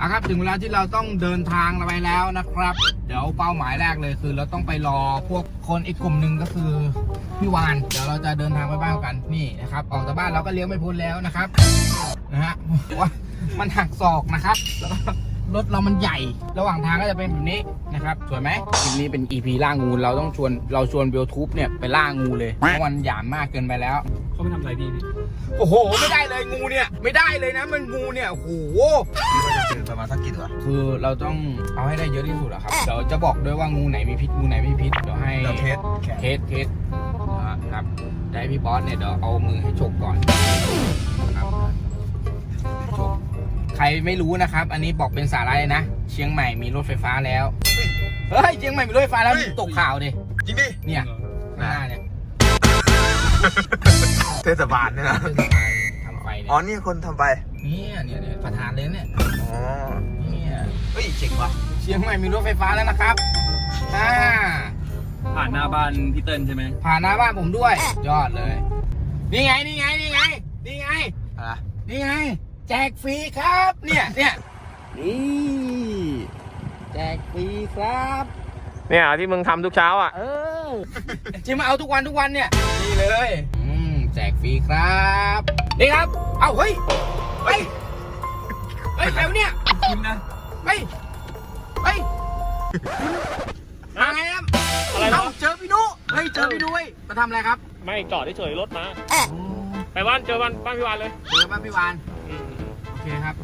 อะครับถึงเวลาที่เราต้องเดินทางไปแล้วนะครับ เดี๋ยวเป้าหมายแรกเลยคือ เราต้องไปรอพวกคนอีกกลุ่มหนึ่งก็คือพี่วานเดี๋ยวเราจะเดินทางไปบ้านกันนี่นะครับออกจากบ้านเราก็เลี้ยวไม่พ้นแล้วนะครับนะฮะเพราะว่ามันหักศอกนะครับแล้วก็ รถเรามันใหญ่ ระหว่างทางก็จะเป็นแบบนี้นะครับสวยไหมคลิปนี้เป็น EP ล่างูเราต้องชวนเราชวนเบลทูบเนี่ยไปล่างูเลยเพราะมันหยามมากเกินไปแล้ว เขาไม่ทำอะไรพี่พี่โอ้โห ไม่ได้เลยงูเนี่ย ไม่ได้เลยนะ มันงูเนี่ยโอ้โหคิดว่าจะเจอประมาณสักกี่ตัวคือเราต้องเอาให้ได้เยอะที่สุดอะครับ เดี๋ยวจะบอกด้วยว่างูไหนมีพิษงูไหนไม่มีพิษเดี๋ยวให้เดี๋ยวเทสแขนเทสเทสนะครับเดี๋ยวให้พี่บอสเนี่ยเดี๋ยวเอามือให้ฉกก่อน ไม่รู้นะครับ อันนี้บอกเป็นสาระเลยนะ เชียงใหม่มีรถไฟฟ้าแล้ว เฮ้ย เชียงใหม่มีรถไฟฟ้าแล้วตกข่าวดิ จริงดิเนี่ยข้างหน้าเนี่ยเทศบาลเนี่ยนะเทศบาลทำไฟเนี่อ๋อยนี่คนทำไป เนี่ยเนี่ยเนี่ยประธานเลยเนี่ยอ๋อ เนี่ยเฮ้ยเจ๋งว่ะเชียงใหม่มีรถไฟฟ้าแล้วนะครับอ่าผ่านหน้าบ้านพี่เติ้ลใช่ไหมผ่านหน้าบ้านผมด้วย ยอดเลย นี่ไง นี่ไง นี่ไง นี่ไง อะไรนี่ไง แจกฟรีครับ เนี่ยเนี่ยนี่แจกฟรีครับ เนี่ยที่มึงทำทุกเช้าอะ เออจิมาเอาทุกวันทุกวันเนี่ยนี่เลยอืมแจกฟรีครับนี่ครับ เอาเฮ้ยเฮ้ยเฮ้ยใครวะเนี่ยคุณนะเฮ้ยเฮ้ยมาไงครับอะไรเอ้าวะเจอพี่นุเฮ้ยเจอพี่นุ้ยมาทำอะไรครับไม่จอดเฉยๆรถมา ไปบ้านเจอบ้านบ้านพี่วานเลย เจอบ้านพี่วาน โอเคครับ